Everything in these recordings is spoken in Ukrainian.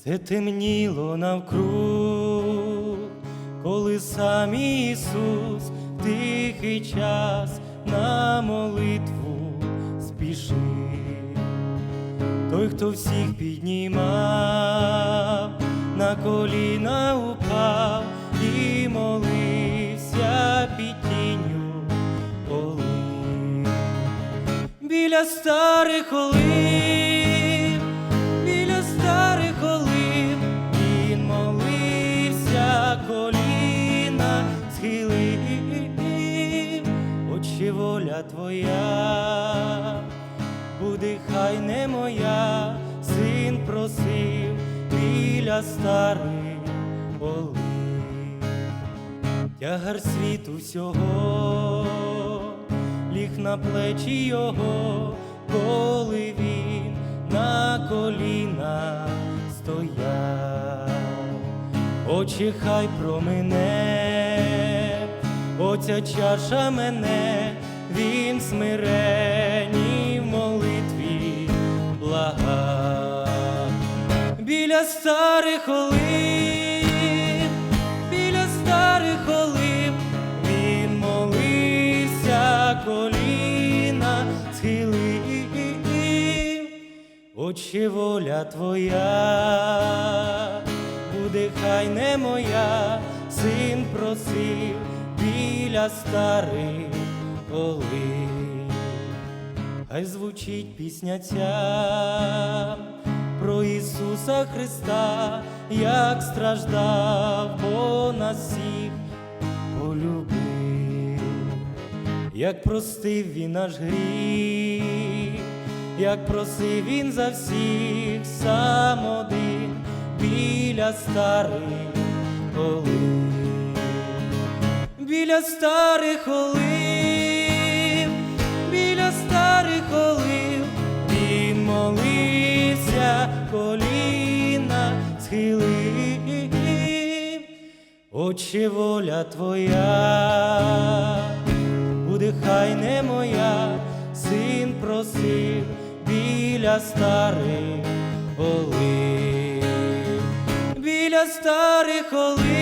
Все темніло навкруг, коли сам Ісус в тихий час на молитву спішив. Той, хто всіх піднімав, на коліна упав і молився під тінню олив. Біля старих олив, воля твоя, буде хай не моя, син просив біля старих олив. Тягар світу всього ліг на плечі його, коли він на коліна стояв. Очі хай промине, оця чаша мене, він смирені в молитві благав. Біля старих олив, біля старих олив, він молився, коліна схилив. Отче воля твоя, буде хай не моя, син просив біля старих олив. Хай звучить пісня ця про Ісуса Христа, як страждав, бо нас всіх полюбив, як простив він наш гріх, як просив він за всіх сам один біля старих олив біля старих олив, біля старих він молився, коліна схилив. Отче воля твоя, буде хай не моя, син просив біля старих олив, біля старих олив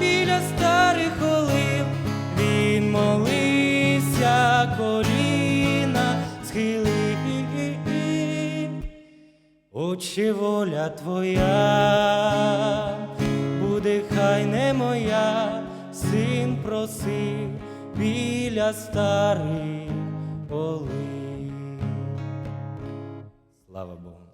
біля старих олив, він молився, Отче воля твоя, буде хай не моя, син просив біля старих олив. Слава Богу.